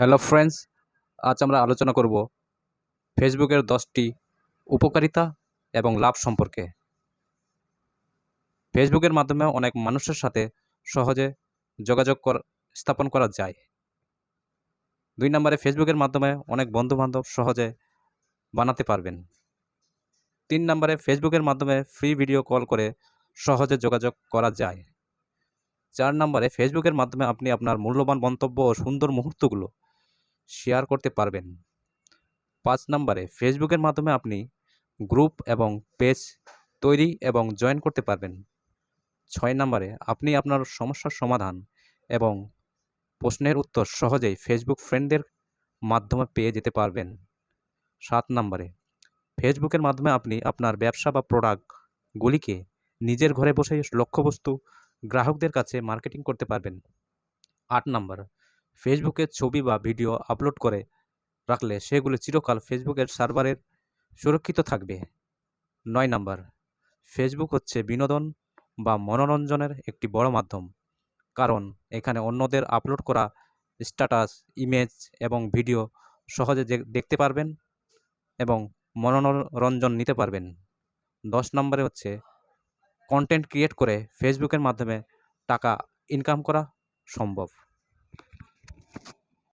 Hello friends আজ আমরা আলোচনা করব ফেসবুকের দশটি উপকারিতা এবং লাভ সম্পর্কে। ফেসবুকের মাধ্যমে অনেক মানুষের সাথে সহজে যোগাযোগ স্থাপন করা যায়। দুই নম্বরে ফেসবুকের মাধ্যমে অনেক বন্ধুবান্ধব সহজে বানাতে পারবেন। তিন নম্বরে ফেসবুকের মাধ্যমে ফ্রি ভিডিও কল করে সহজে যোগাযোগ করা যায়। চার নম্বরে ফেসবুকের মাধ্যমে আপনি আপনার মূল্যবান মন্তব্য ও সুন্দর মুহূর্তগুলো শেয়ার করতে পারবেন। পাঁচ নম্বরে ফেসবুকের মাধ্যমে আপনি গ্রুপ এবং পেজ তৈরি এবং জয়েন করতে পারবেন। ছয় নম্বরে, আপনি আপনার সমস্যার সমাধান এবং প্রশ্নের উত্তর সহজেই ফেসবুক ফ্রেন্ডদের মাধ্যমে পেয়ে যেতে পারবেন। সাত নম্বরে ফেসবুকের মাধ্যমে আপনি আপনার ব্যবসা বা প্রোডাক্টগুলিকে নিজের ঘরে বসে লক্ষ্যবস্তু গ্রাহকদের কাছে মার্কেটিং করতে পারবেন। আট নম্বর ফেসবুকে ছবি বা ভিডিও আপলোড করে রাখলে সেগুলো চিরকাল ফেসবুকের সার্ভারের সুরক্ষিত থাকবে। নয় নাম্বার, ফেসবুক হচ্ছে বিনোদন বা মনোরঞ্জনের একটি বড় মাধ্যম। কারণ এখানে অন্যদের আপলোড করা স্ট্যাটাস, ইমেজ এবং ভিডিও সহজে দেখতে পারবেন এবং মনোরঞ্জন নিতে পারবেন। দশ নম্বরে হচ্ছে কন্টেন্ট ক্রিয়েট করে ফেসবুকের মাধ্যমে টাকা ইনকাম করা সম্ভব।